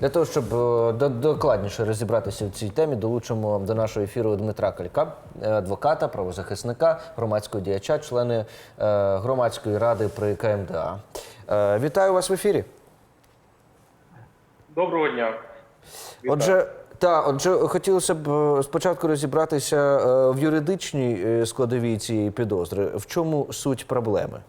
Для того, щоб е, до- докладніше розібратися в цій темі, долучимо до нашого ефіру Дмитра Калька, е, адвоката, правозахисника, громадського діяча, члени е, громадської ради при КМДА. Вітаю вас в ефірі. Доброго дня. Вітаю. Отже, та, отже, хотілося б спочатку розібратися в юридичній складовій цієї підозри. В чому суть проблеми?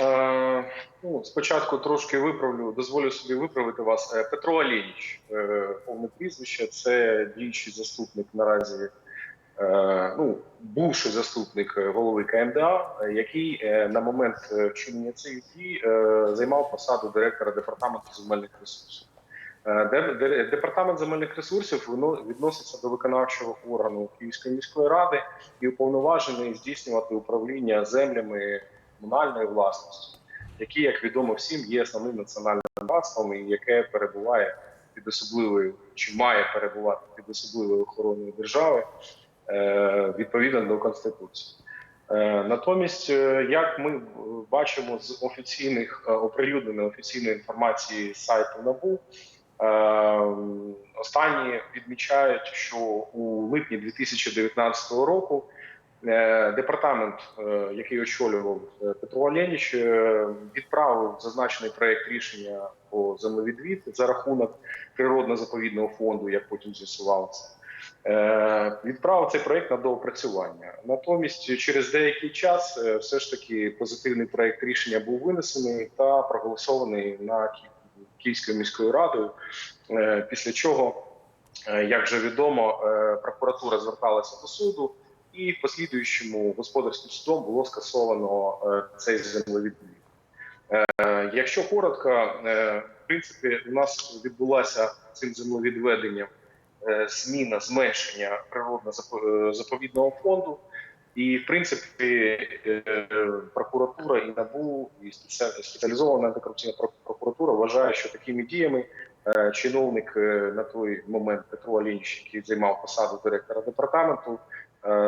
Е, ну, спочатку трошки виправлю, дозволю собі виправити вас. Е, Петро Олєніч, е, повне прізвище, це діючий заступник наразі, е, ну, бувший заступник голови КМДА, який на момент вчинення цих дій займав посаду директора департаменту земельних ресурсів. Де- де- Департамент земельних ресурсів відноситься до виконавчого органу Київської міської ради і уповноважений здійснювати управління землями комунальної власності, які, як відомо всім, є основним національним багатством, і яке перебуває під особливою чи має перебувати під особливою охороною держави е, відповідно до конституції. Е, Натомість, е, як ми бачимо з офіційних оприлюдненої офіційної інформації з сайту НАБУ, останні відмічають, що у липні 2019 року Департамент, е, який очолював е, Петро Оленіч, е, відправив зазначений проект рішення по землевідвід за рахунок природно-заповідного фонду, як потім з'ясувалося. Е, Відправив цей проект на доопрацювання. Натомість, через деякий час, е, все ж таки позитивний проект рішення був винесений та проголосований на Ки- Київською міською радою. Е, Після чого, е, як вже відомо, е, прокуратура зверталася до суду і в послідуючому господарським судом було скасовано е, цей землевідвід. Е, Якщо коротко, е, в принципі, у нас відбулася цим землевідведенням зміна зменшення природно-заповідного фонду. І, в принципі, прокуратура і НАБУ, і спеціа- спеціалізована антикорупційна прокуратура вважає, що такими діями чиновник на той момент Петро Олєніч, який займав посаду директора департаменту,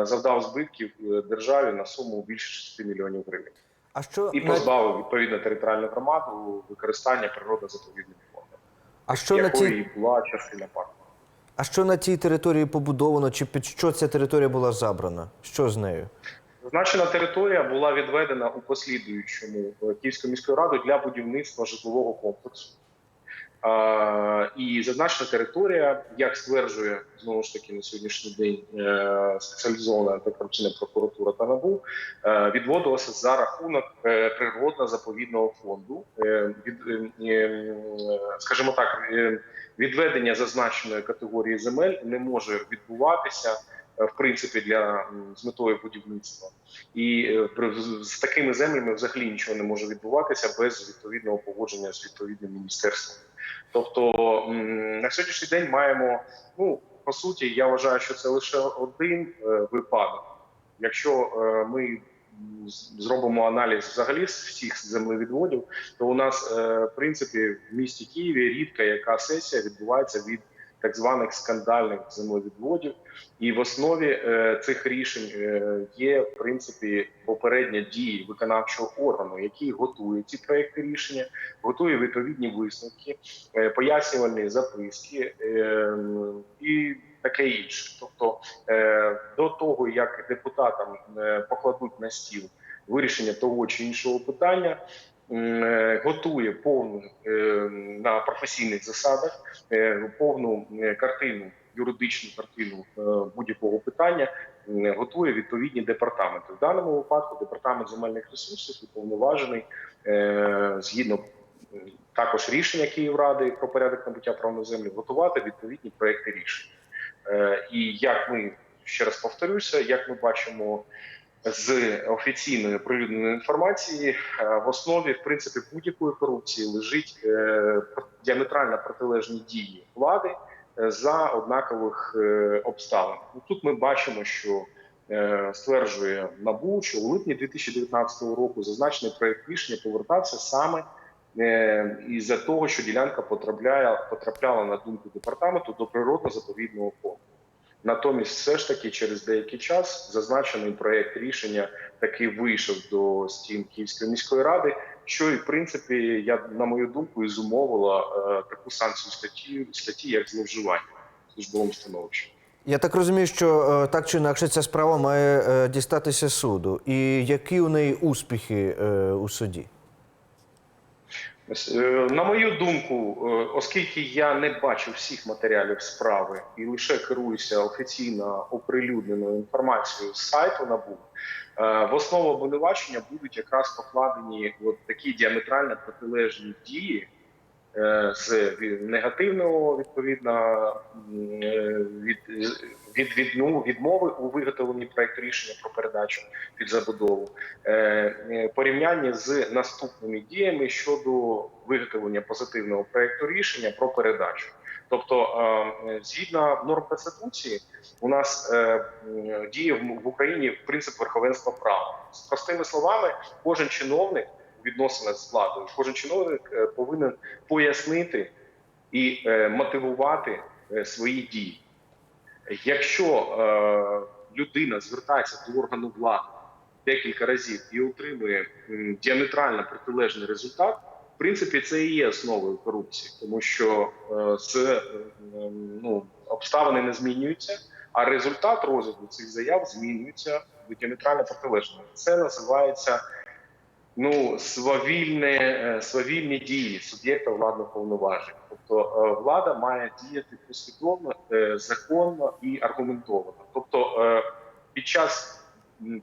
завдав збитків е, державі на суму більше 6 мільйонів гривень А що і позбавив відповідно територіальну громаду використання природно-заповідним фондом, а що на тій була частина парку. а що на тій території побудовано? Чи під що ця територія була забрана? Що з нею? Зазначена територія була відведена у послідуючому е, Київською міською радою для будівництва житлового комплексу. І зазначена територія, як стверджує знову ж таки на сьогоднішній день е, спеціалізована антикорупційна прокуратура та НАБУ, е, відводилася за рахунок е, природно-заповідного фонду. Від, скажімо так, відведення зазначеної категорії земель не може відбуватися в принципі для з метою будівництва. І при- з такими землями взагалі нічого не може відбуватися без відповідного погодження з відповідним міністерством. Тобто на сьогоднішній день маємо, ну по суті, я вважаю, що це лише один е, випадок. Якщо е, ми зробимо аналіз взагалі з всіх землевідводів, то у нас е, в принципі в місті Києві рідка яка сесія відбувається від так званих скандальних землевідводів, і в основі е, цих рішень е, є в принципі попередня дії виконавчого органу, який готує ці проекти рішення, готує відповідні висновки, е, пояснювальні записки і таке інше. Тобто до того як депутатам покладуть на стіл вирішення того чи іншого питання. Е, Готує повну е, на професійних засадах е, повну картину, юридичну картину будь-якого питання готує відповідні департаменти. В даному випадку департамент земельних ресурсів уповноважений згідно також рішення Київради про порядок набуття прав на землю, готувати відповідні проекти рішень. І як ми ще раз повторюся, як ми бачимо з офіційної оприлюдненої інформації, е, в основі в принципі будь-якої корупції лежить е, діаметрально протилежні дії влади е, за однакових обставин. Ну, Тут ми бачимо, що стверджує НАБУ, що у липні 2019 року зазначений проект рішення повертався саме е, із-за того, що ділянка потрапляє потрапляла на думку департаменту до природно-заповідного фонду. Натомість, все ж таки, через деякий час зазначений проект рішення таки вийшов до стін Київської міської ради що і в принципі я на мою думку і зумовила е, таку санкцію статті статті як зловживання службовим становищем. Я так розумію, що е, так чи інакше ця справа має е, дістатися суду. І які у неї успіхи е, у суді? Е, На мою думку, е, оскільки я не бачу всіх матеріалів справи і лише керуюся офіційно оприлюдненою інформацією з сайту НАБУ, е, в основу обвинувачення будуть якраз покладені от такі діаметрально протилежні дії з негативного відповідно е, від, від, від, ну, відмови у виготовленні проекту рішення про передачу під забудову е, е, з наступними діями щодо виготовлення позитивного проекту рішення про передачу. Тобто, е, згідно норм конституції, у нас е, діє в Україні принцип верховенства права. З простими словами, кожен чиновник у відносинах з владою, кожен чиновник е, повинен пояснити і е, мотивувати е, свої дії. Якщо людина звертається до органу влади декілька разів і отримує діаметрально протилежний результат, в принципі, це і є основою корупції, тому що з ну, обставини не змінюються, а результат розгляду цих заяв змінюється в діаметрально протилежному. Це називається ну свавільне, е, свавільні дії суб'єкта владних повноважень. Тобто е, влада має діяти послідовно, е, законно і аргументовано. Тобто під час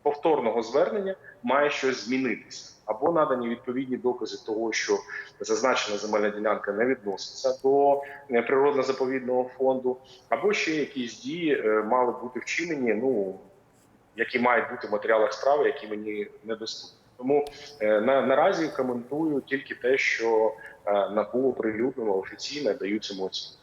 повторного звернення має щось змінитися. Або надані відповідні докази того, що зазначена земельна ділянка не відноситься до природно-заповідного фонду, або ще якісь дії мали бути вчинені, ну які мають бути в матеріалах справи, які мені недоступні. Тому е, на наразі коментую тільки те, що е, НАБУ оприлюднило офіційно дають цьому оцінку.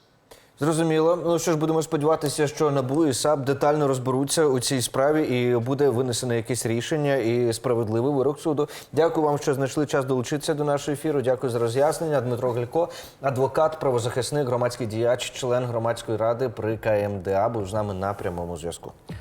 Зрозуміло. Ну що ж, будемо сподіватися, що НАБУ і САП детально розберуться у цій справі і буде винесено якесь рішення і справедливий вирок суду. Дякую вам, що знайшли час долучитися до нашого ефіру. Дякую за роз'яснення. Дмитро Галько, адвокат, правозахисник, громадський діяч, член громадської ради при КМДА, був з нами на прямому зв'язку.